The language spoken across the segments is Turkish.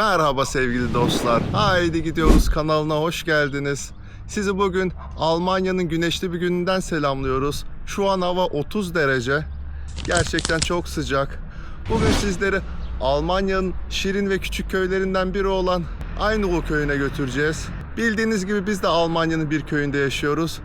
Merhaba sevgili dostlar. Haydi gidiyoruz kanalına hoş geldiniz. Sizi bugün Almanya'nın güneşli bir gününden selamlıyoruz. Şu an hava 30 derece. Gerçekten çok sıcak. Bugün sizleri Almanya'nın şirin ve küçük köylerinden biri olan Aynur köyüne götüreceğiz. Bildiğiniz gibi biz de Almanya'nın bir köyünde yaşıyoruz.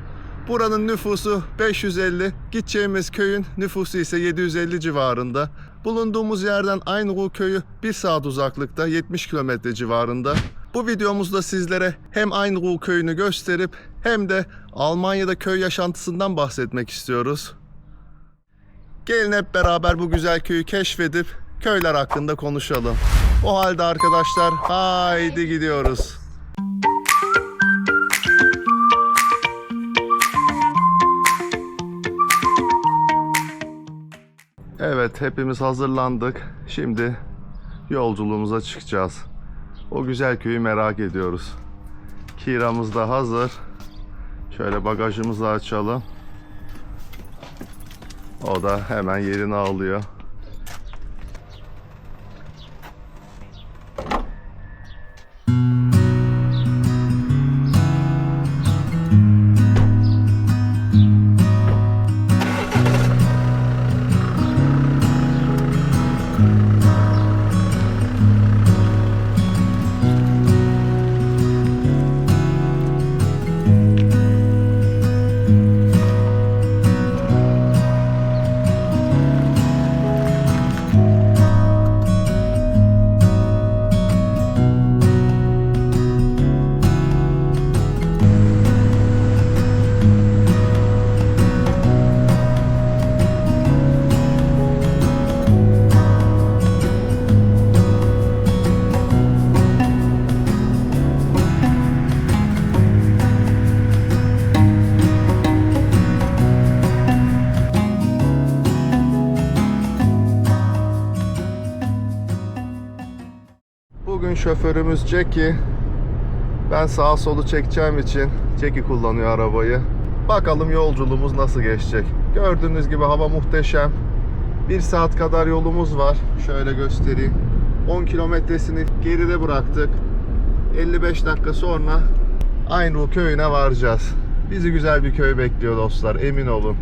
Buranın nüfusu 550, gideceğimiz köyün nüfusu ise 750 civarında. Bulunduğumuz yerden Aynur köyü 1 saat uzaklıkta, 70 kilometre civarında. Bu videomuzda sizlere hem Aynur köyünü gösterip hem de Almanya'da köy yaşantısından bahsetmek istiyoruz. Gelin hep beraber bu güzel köyü keşfedip köyler hakkında konuşalım. O halde arkadaşlar haydi gidiyoruz. Evet hepimiz hazırlandık. Şimdi yolculuğumuza çıkacağız. O güzel köyü merak ediyoruz. Kiramız da hazır. Şöyle bagajımızı açalım. O da hemen yerini alıyor. Bugün şoförümüz Jackie. Ben sağa solu çekeceğim için Jackie kullanıyor arabayı. Bakalım yolculuğumuz nasıl geçecek. Gördüğünüz gibi hava muhteşem. Bir saat kadar yolumuz var. Şöyle göstereyim. 10 kilometresini geride bıraktık. 55 dakika sonra Aynru köyüne varacağız. Bizi güzel bir köy bekliyor dostlar emin olun.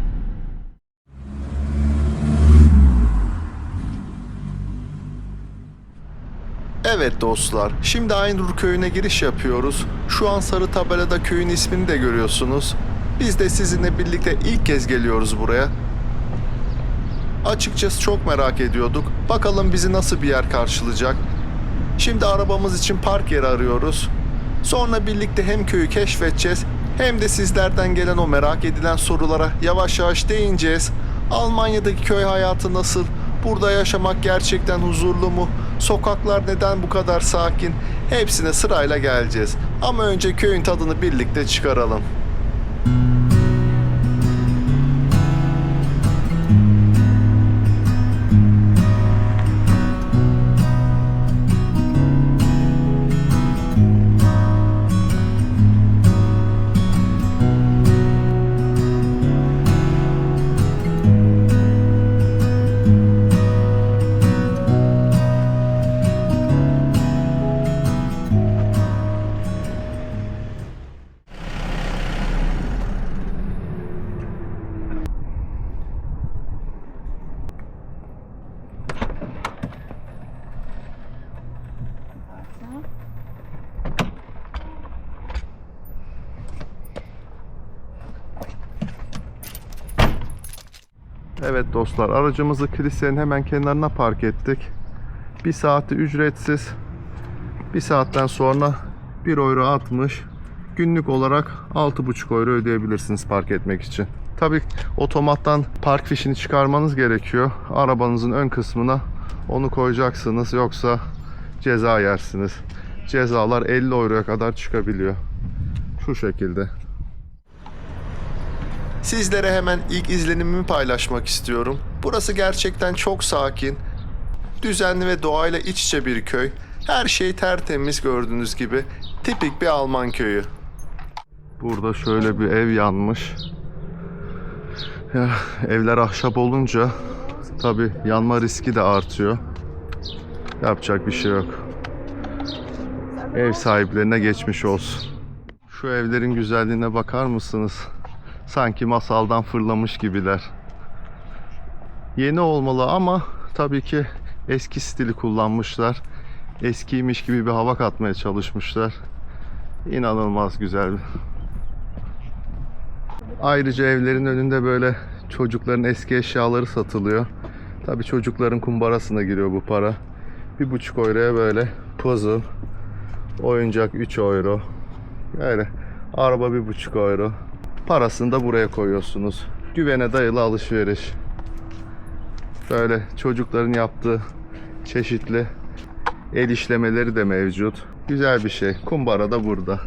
Evet dostlar, şimdi Aynur köyüne giriş yapıyoruz. Şu an sarı tabelada köyün ismini de görüyorsunuz. Biz de sizinle birlikte ilk kez geliyoruz buraya. Açıkçası çok merak ediyorduk. Bakalım bizi nasıl bir yer karşılayacak. Şimdi arabamız için park yeri arıyoruz. Sonra birlikte hem köyü keşfedeceğiz hem de sizlerden gelen o merak edilen sorulara yavaş yavaş değineceğiz. Almanya'daki köy hayatı nasıl? Burada yaşamak gerçekten huzurlu mu? Sokaklar neden bu kadar sakin? Hepsine sırayla geleceğiz. Ama önce köyün tadını birlikte çıkaralım. Evet dostlar aracımızı kilisenin hemen kenarına park ettik. Bir saati ücretsiz. Bir saatten sonra 1 euro 60. Günlük olarak 6,5 euro ödeyebilirsiniz park etmek için. Tabi otomattan park fişini çıkarmanız gerekiyor. Arabanızın ön kısmına onu koyacaksınız yoksa ceza yersiniz. Cezalar 50 euroya kadar çıkabiliyor. Şu şekilde. Sizlere hemen ilk izlenimimi paylaşmak istiyorum. Burası gerçekten çok sakin, düzenli ve doğayla iç içe bir köy. Her şey tertemiz gördüğünüz gibi. Tipik bir Alman köyü. Burada şöyle bir ev yanmış. Ya, evler ahşap olunca tabi yanma riski de artıyor. Yapacak bir şey yok. Ev sahiplerine geçmiş olsun. Şu evlerin güzelliğine bakar mısınız? Sanki masaldan fırlamış gibiler. Yeni olmalı ama tabii ki eski stili kullanmışlar. Eskiymiş gibi bir hava katmaya çalışmışlar. İnanılmaz güzel. Ayrıca evlerin önünde böyle çocukların eski eşyaları satılıyor. Tabii çocukların kumbarasına giriyor bu para. Bir buçuk euroya böyle puzzle, oyuncak 3 euro. Yani araba bir buçuk euro. Parasını da buraya koyuyorsunuz. Güvene dayalı alışveriş. Böyle çocukların yaptığı çeşitli el işlemeleri de mevcut. Güzel bir şey. Kumbara da burada.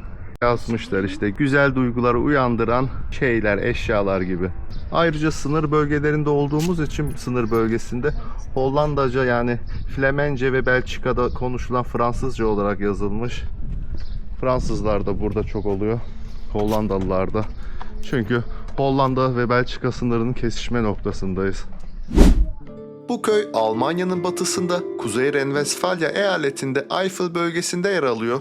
Yazmışlar işte güzel duyguları uyandıran şeyler, eşyalar gibi. Ayrıca sınır bölgelerinde olduğumuz için sınır bölgesinde Hollandaca yani Flemence ve Belçika'da konuşulan Fransızca olarak yazılmış. Fransızlar da burada çok oluyor. Hollandalılar da. Çünkü Hollanda ve Belçika sınırının kesişme noktasındayız. Bu köy Almanya'nın batısında Kuzey Renvestfalya eyaletinde Eifel bölgesinde yer alıyor.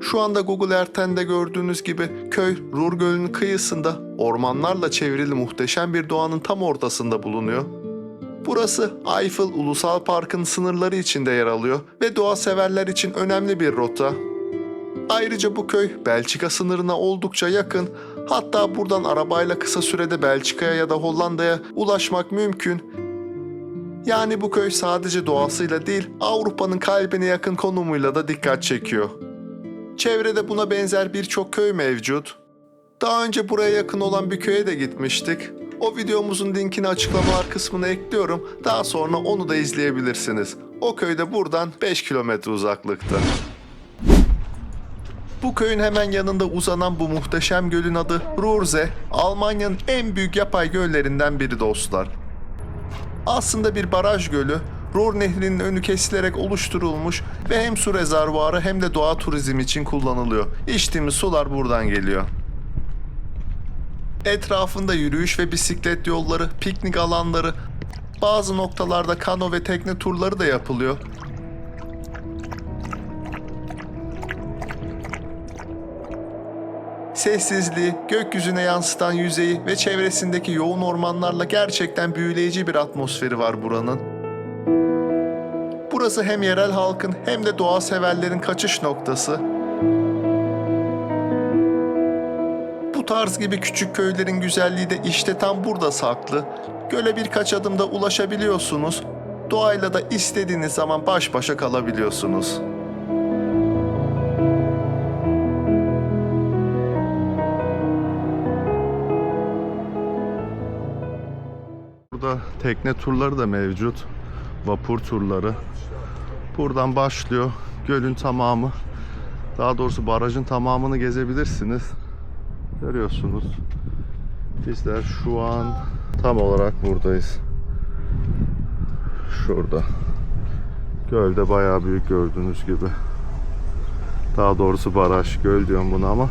Şu anda Google Earth'ten de gördüğünüz gibi köy Ruhr Gölü'nün kıyısında ormanlarla çevrili muhteşem bir doğanın tam ortasında bulunuyor. Burası Eifel Ulusal Park'ın sınırları içinde yer alıyor ve doğa severler için önemli bir rota. Ayrıca bu köy Belçika sınırına oldukça yakın. Hatta buradan arabayla kısa sürede Belçika'ya ya da Hollanda'ya ulaşmak mümkün. Yani bu köy sadece doğasıyla değil Avrupa'nın kalbine yakın konumuyla da dikkat çekiyor. Çevrede buna benzer birçok köy mevcut. Daha önce buraya yakın olan bir köye de gitmiştik. O videomuzun linkini açıklamalar kısmına ekliyorum. Daha sonra onu da izleyebilirsiniz. O köyde buradan 5 kilometre uzaklıkta. Bu köyün hemen yanında uzanan bu muhteşem gölün adı Ruhrze, Almanya'nın en büyük yapay göllerinden biri dostlar. Aslında bir baraj gölü, Ruhr Nehri'nin önü kesilerek oluşturulmuş ve hem su rezervuarı hem de doğa turizmi için kullanılıyor. İçtiğimiz sular buradan geliyor. Etrafında yürüyüş ve bisiklet yolları, piknik alanları, bazı noktalarda kano ve tekne turları da yapılıyor. Sessizliği, gökyüzüne yansıtan yüzeyi ve çevresindeki yoğun ormanlarla gerçekten büyüleyici bir atmosferi var buranın. Burası hem yerel halkın hem de doğa severlerin kaçış noktası. Bu tarz gibi küçük köylerin güzelliği de işte tam burada saklı. Göle birkaç adımda ulaşabiliyorsunuz. Doğayla da istediğiniz zaman baş başa kalabiliyorsunuz. Burada tekne turları da mevcut. Vapur turları. Buradan başlıyor. Gölün tamamı. Daha doğrusu barajın tamamını gezebilirsiniz. Görüyorsunuz. Bizler şu an tam olarak buradayız. Şurada. Gölde bayağı büyük gördüğünüz gibi. Daha doğrusu baraj. Göl diyorum buna ama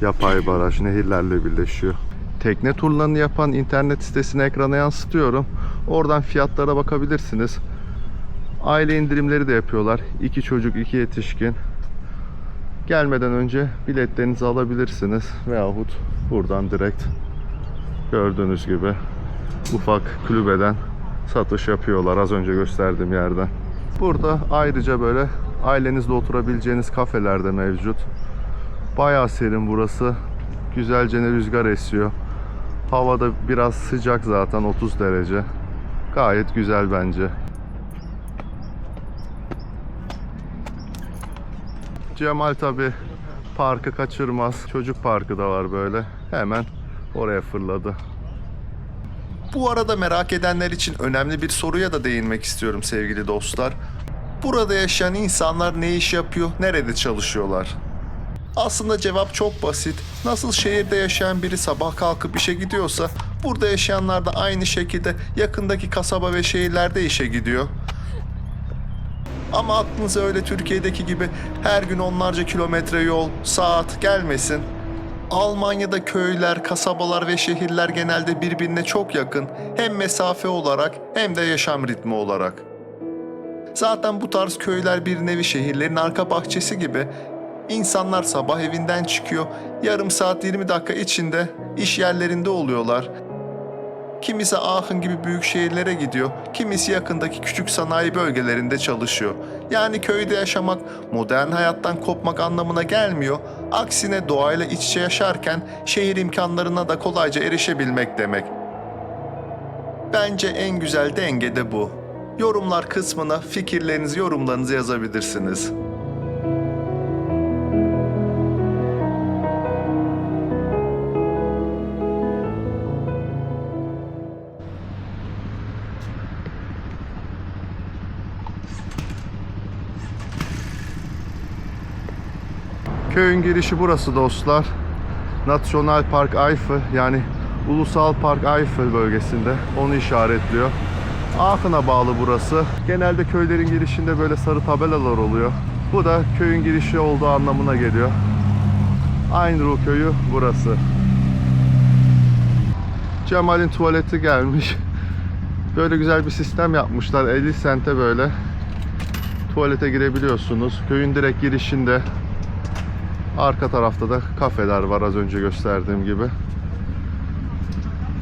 yapay baraj nehirlerle birleşiyor. Tekne turlarını yapan internet sitesini ekrana yansıtıyorum. Oradan fiyatlara bakabilirsiniz. Aile indirimleri de yapıyorlar. İki çocuk, iki yetişkin. Gelmeden önce biletlerinizi alabilirsiniz. Veyahut buradan direkt gördüğünüz gibi ufak kulübeden satış yapıyorlar az önce gösterdiğim yerden. Burada ayrıca böyle ailenizle oturabileceğiniz kafeler de mevcut. Bayağı serin burası. Güzelce rüzgar esiyor. Havada biraz sıcak zaten 30 derece. Gayet güzel bence. Cemal tabi parkı kaçırmaz. Çocuk parkı da var böyle. Hemen oraya fırladı. Bu arada merak edenler için önemli bir soruya da değinmek istiyorum sevgili dostlar. Burada yaşayan insanlar ne iş yapıyor, nerede çalışıyorlar? Aslında cevap çok basit. Nasıl şehirde yaşayan biri sabah kalkıp işe gidiyorsa, burada yaşayanlar da aynı şekilde yakındaki kasaba ve şehirlerde işe gidiyor. Ama aklınıza öyle Türkiye'deki gibi her gün onlarca kilometre yol, saat gelmesin. Almanya'da köyler, kasabalar ve şehirler genelde birbirine çok yakın. Hem mesafe olarak hem de yaşam ritmi olarak. Zaten bu tarz köyler bir nevi şehirlerin arka bahçesi gibi. İnsanlar sabah evinden çıkıyor, yarım saat 20 dakika içinde iş yerlerinde oluyorlar. Kimisi Aachen gibi büyük şehirlere gidiyor, kimisi yakındaki küçük sanayi bölgelerinde çalışıyor. Yani köyde yaşamak modern hayattan kopmak anlamına gelmiyor. Aksine doğayla iç içe yaşarken şehir imkanlarına da kolayca erişebilmek demek. Bence en güzel denge de bu. Yorumlar kısmına fikirlerinizi, yorumlarınızı yazabilirsiniz. Köyün girişi burası dostlar. National Park Eifel yani Ulusal Park Eifel bölgesinde onu işaretliyor. Aachen'a bağlı burası. Genelde köylerin girişinde böyle sarı tabelalar oluyor. Bu da köyün girişi olduğu anlamına geliyor. Aynru köyü burası. Cemal'in tuvaleti gelmiş. Böyle güzel bir sistem yapmışlar. 50 sente böyle tuvalete girebiliyorsunuz. Köyün direkt girişinde Arka tarafta da kafeler var az önce gösterdiğim gibi.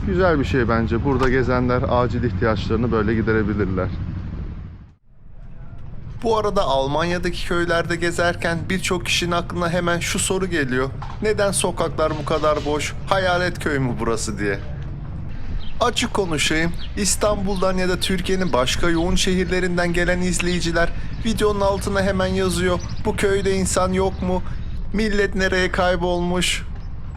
Güzel bir şey bence. Burada gezenler acil ihtiyaçlarını böyle giderebilirler. Bu arada Almanya'daki köylerde gezerken birçok kişinin aklına hemen şu soru geliyor. Neden sokaklar bu kadar boş? Hayalet köy mü burası diye. Açık konuşayım. İstanbul'dan ya da Türkiye'nin başka yoğun şehirlerinden gelen izleyiciler videonun altına hemen yazıyor. Bu köyde insan yok mu? Millet nereye kaybolmuş?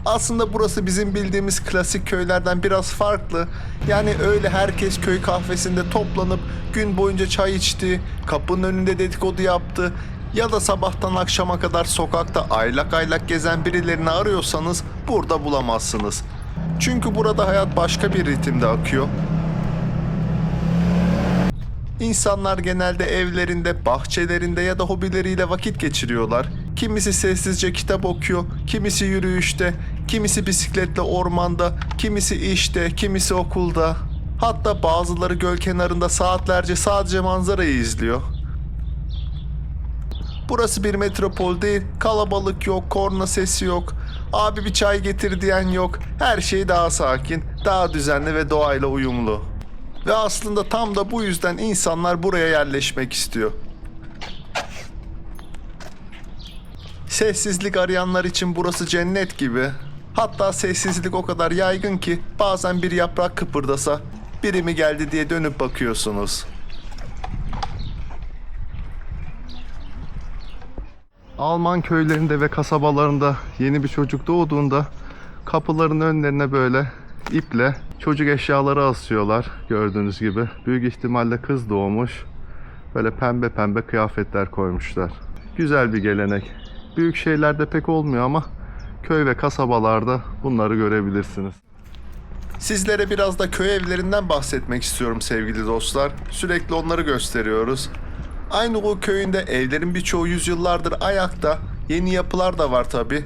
Aslında burası bizim bildiğimiz klasik köylerden biraz farklı. Yani öyle herkes köy kahvesinde toplanıp gün boyunca çay içti, kapının önünde dedikodu yaptı ya da sabahtan akşama kadar sokakta aylak aylak gezen birilerini arıyorsanız burada bulamazsınız. Çünkü burada hayat başka bir ritimde akıyor. İnsanlar genelde evlerinde, bahçelerinde ya da hobileriyle vakit geçiriyorlar. Kimisi sessizce kitap okuyor, kimisi yürüyüşte, kimisi bisikletle ormanda, kimisi işte, kimisi okulda. Hatta bazıları göl kenarında saatlerce sadece manzarayı izliyor. Burası bir metropol değil, kalabalık yok, korna sesi yok. Abi bir çay getir diyen yok. Her şey daha sakin, daha düzenli ve doğayla uyumlu. Ve aslında tam da bu yüzden insanlar buraya yerleşmek istiyor. Sessizlik arayanlar için burası cennet gibi. Hatta sessizlik o kadar yaygın ki bazen bir yaprak kıpırdasa biri mi geldi diye dönüp bakıyorsunuz. Alman köylerinde ve kasabalarında yeni bir çocuk doğduğunda kapıların önlerine böyle iple çocuk eşyaları asıyorlar gördüğünüz gibi. Büyük ihtimalle kız doğmuş. Böyle pembe pembe kıyafetler koymuşlar. Güzel bir gelenek. Büyük şehirlerde pek olmuyor ama köy ve kasabalarda bunları görebilirsiniz. Sizlere biraz da köy evlerinden bahsetmek istiyorum sevgili dostlar. Sürekli onları gösteriyoruz. Aynı o köyünde evlerin birçoğu yüzyıllardır ayakta. Yeni yapılar da var tabi.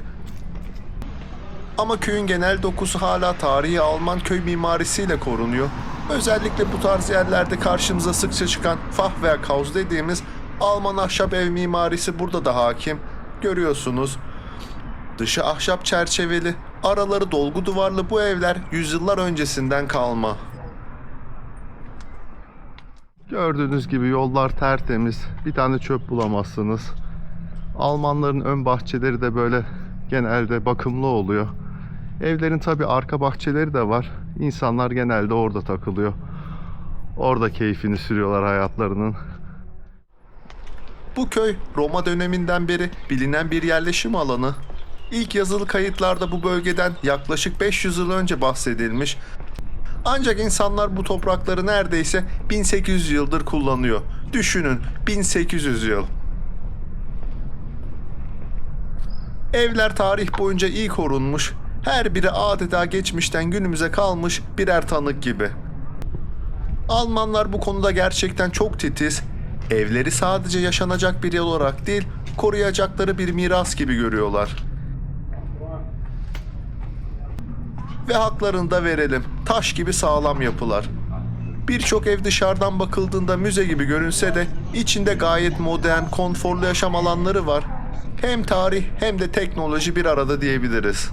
Ama köyün genel dokusu hala tarihi Alman köy mimarisiyle korunuyor. Özellikle bu tarz yerlerde karşımıza sıkça çıkan Fachwerkhaus dediğimiz Alman ahşap ev mimarisi burada da hakim. Görüyorsunuz. Dışı ahşap çerçeveli, araları dolgu duvarlı bu evler yüzyıllar öncesinden kalma. Gördüğünüz gibi yollar tertemiz. Bir tane çöp bulamazsınız. Almanların ön bahçeleri de böyle genelde bakımlı oluyor. Evlerin tabi arka bahçeleri de var. İnsanlar genelde orada takılıyor. Orada keyfini sürüyorlar hayatlarının. Bu köy Roma döneminden beri bilinen bir yerleşim alanı. İlk yazılı kayıtlarda bu bölgeden yaklaşık 500 yıl önce bahsedilmiş. Ancak insanlar bu toprakları neredeyse 1800 yıldır kullanıyor. Düşünün 1800 yıl. Evler tarih boyunca iyi korunmuş. Her biri adeta geçmişten günümüze kalmış birer tanık gibi. Almanlar bu konuda gerçekten çok titiz. Evleri sadece yaşanacak bir yer olarak değil, koruyacakları bir miras gibi görüyorlar. Ve haklarını da verelim. Taş gibi sağlam yapılar. Birçok ev dışarıdan bakıldığında müze gibi görünse de içinde gayet modern, konforlu yaşam alanları var. Hem tarih hem de teknoloji bir arada diyebiliriz.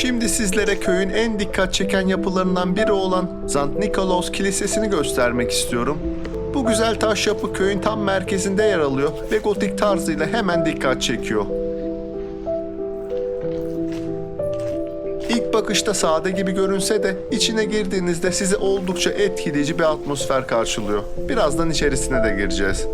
Şimdi sizlere köyün en dikkat çeken yapılarından biri olan St. Nikolaus Kilisesi'ni göstermek istiyorum. Bu güzel taş yapı köyün tam merkezinde yer alıyor ve gotik tarzıyla hemen dikkat çekiyor. İlk bakışta sade gibi görünse de içine girdiğinizde sizi oldukça etkileyici bir atmosfer karşılıyor. Birazdan içerisine de gireceğiz.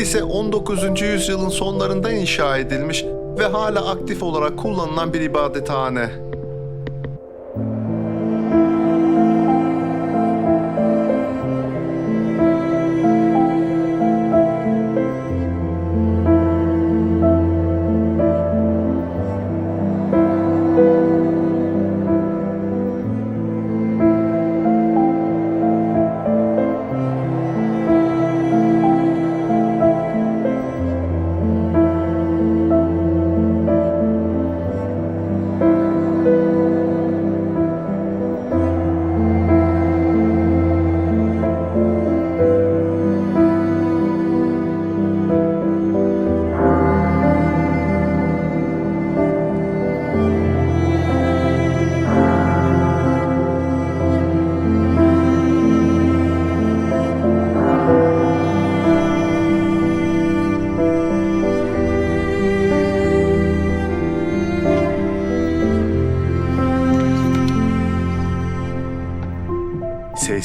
Kilise 19. yüzyılın sonlarında inşa edilmiş ve hala aktif olarak kullanılan bir ibadethane.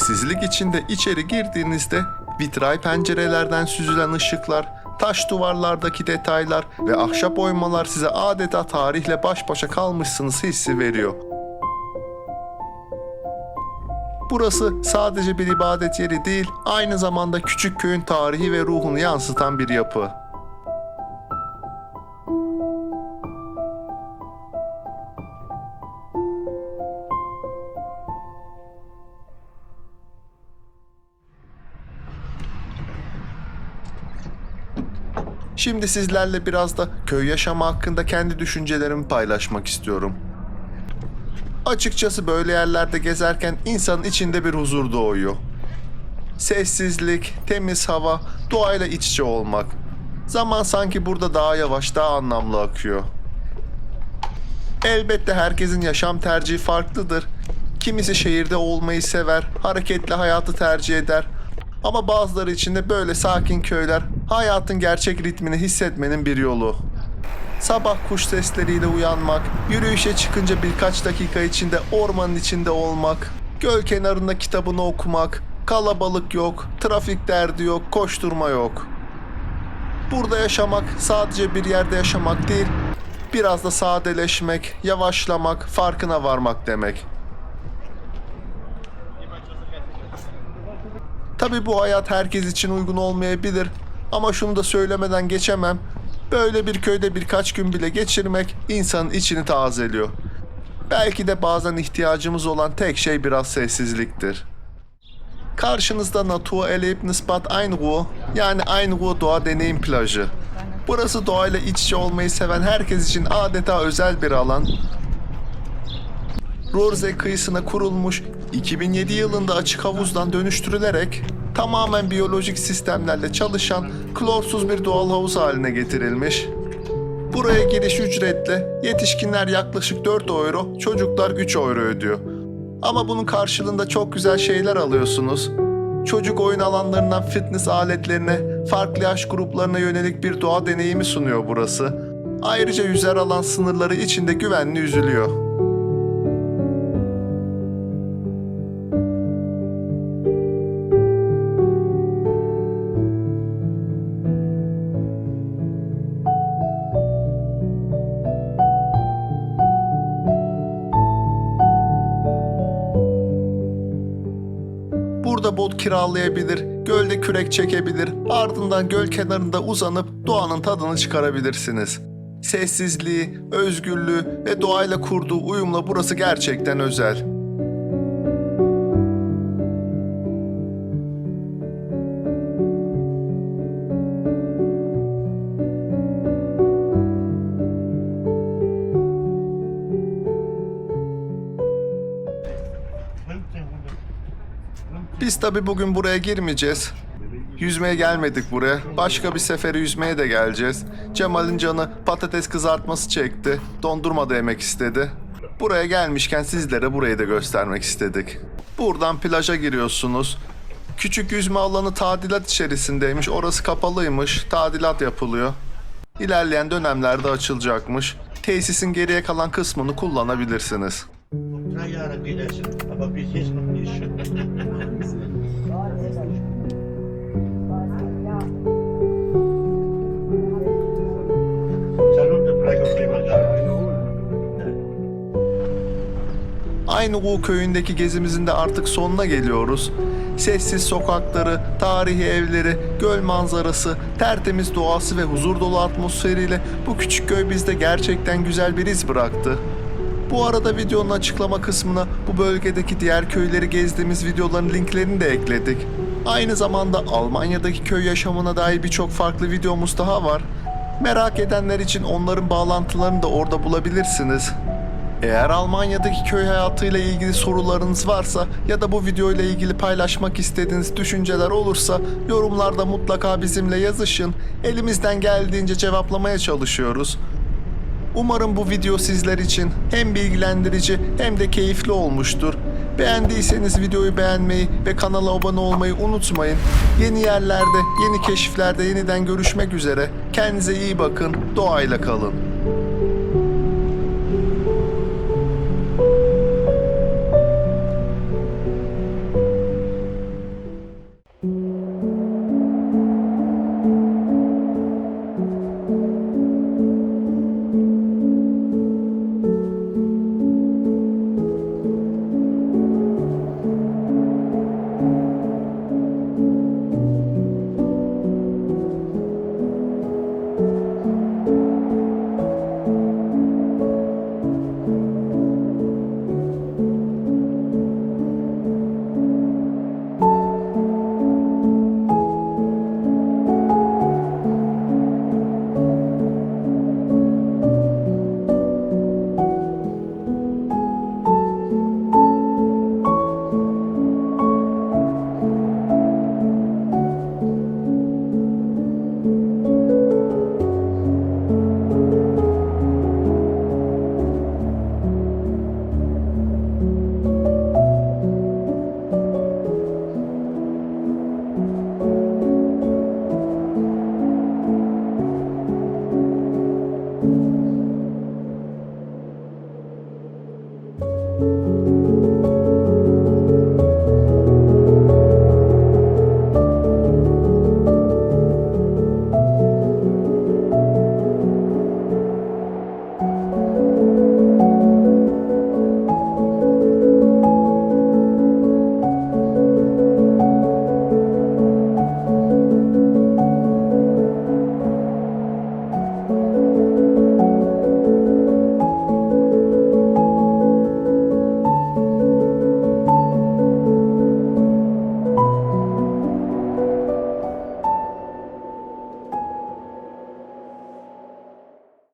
Sessizlik içinde içeri girdiğinizde vitray pencerelerden süzülen ışıklar, taş duvarlardaki detaylar ve ahşap oymalar size adeta tarihle baş başa kalmışsınız hissi veriyor. Burası sadece bir ibadet yeri değil, aynı zamanda küçük köyün tarihi ve ruhunu yansıtan bir yapı. Şimdi sizlerle biraz da köy yaşamı hakkında kendi düşüncelerimi paylaşmak istiyorum. Açıkçası böyle yerlerde gezerken insanın içinde bir huzur doğuyor. Sessizlik, temiz hava, doğayla iç içe olmak. Zaman sanki burada daha yavaş, daha anlamlı akıyor. Elbette herkesin yaşam tercihi farklıdır. Kimisi şehirde olmayı sever, hareketli hayatı tercih eder. Ama bazıları için de böyle sakin köyler hayatın gerçek ritmini hissetmenin bir yolu. Sabah kuş sesleriyle uyanmak, yürüyüşe çıkınca birkaç dakika içinde ormanın içinde olmak, göl kenarında kitabını okumak, kalabalık yok, trafik derdi yok, koşturma yok. Burada yaşamak sadece bir yerde yaşamak değil, biraz da sadeleşmek, yavaşlamak, farkına varmak demek. Tabi bu hayat herkes için uygun olmayabilir ama şunu da söylemeden geçemem. Böyle bir köyde birkaç gün bile geçirmek insanın içini tazeliyor. Belki de bazen ihtiyacımız olan tek şey biraz sessizliktir. Karşınızda Natur Erlebnisbad Einruhe yani Einruhe Doğa Deneyim Plajı. Burası doğayla iç içe olmayı seven herkes için adeta özel bir alan. Rorze kıyısına kurulmuş 2007 yılında açık havuzdan dönüştürülerek tamamen biyolojik sistemlerle çalışan klorsuz bir doğal havuz haline getirilmiş. Buraya giriş ücretli, yetişkinler yaklaşık 4 euro, çocuklar 3 euro ödüyor. Ama bunun karşılığında çok güzel şeyler alıyorsunuz. Çocuk oyun alanlarından fitness aletlerine, farklı yaş gruplarına yönelik bir doğa deneyimi sunuyor burası. Ayrıca yüzer alan sınırları içinde güvenli yüzülüyor. Kiralayabilir, gölde kürek çekebilir, ardından göl kenarında uzanıp doğanın tadını çıkarabilirsiniz. Sessizliği, özgürlüğü ve doğayla kurduğu uyumla burası gerçekten özel. Biz tabi bugün buraya girmeyeceğiz. Yüzmeye gelmedik buraya. Başka bir sefere yüzmeye de geleceğiz. Cemal'in canı patates kızartması çekti. Dondurma da yemek istedi. Buraya gelmişken sizlere burayı da göstermek istedik. Buradan plaja giriyorsunuz. Küçük yüzme alanı tadilat içerisindeymiş. Orası kapalıymış. Tadilat yapılıyor. İlerleyen dönemlerde açılacakmış. Tesisin geriye kalan kısmını kullanabilirsiniz. Jetzt noch nicht. Salut de Praga Primaca. Aynı U köyündeki gezimizin de artık sonuna geliyoruz. Sessiz sokakları, tarihi evleri, göl manzarası, tertemiz doğası ve huzur dolu atmosferiyle bu küçük köy bizde gerçekten güzel bir iz bıraktı. Bu arada videonun açıklama kısmına bu bölgedeki diğer köyleri gezdiğimiz videoların linklerini de ekledik. Aynı zamanda Almanya'daki köy yaşamına dair birçok farklı videomuz daha var. Merak edenler için onların bağlantılarını da orada bulabilirsiniz. Eğer Almanya'daki köy hayatıyla ilgili sorularınız varsa ya da bu video ile ilgili paylaşmak istediğiniz düşünceler olursa yorumlarda mutlaka bizimle yazışın. Elimizden geldiğince cevaplamaya çalışıyoruz. Umarım bu video sizler için hem bilgilendirici hem de keyifli olmuştur. Beğendiyseniz videoyu beğenmeyi ve kanala abone olmayı unutmayın. Yeni yerlerde, yeni keşiflerde yeniden görüşmek üzere. Kendinize iyi bakın, doğayla kalın.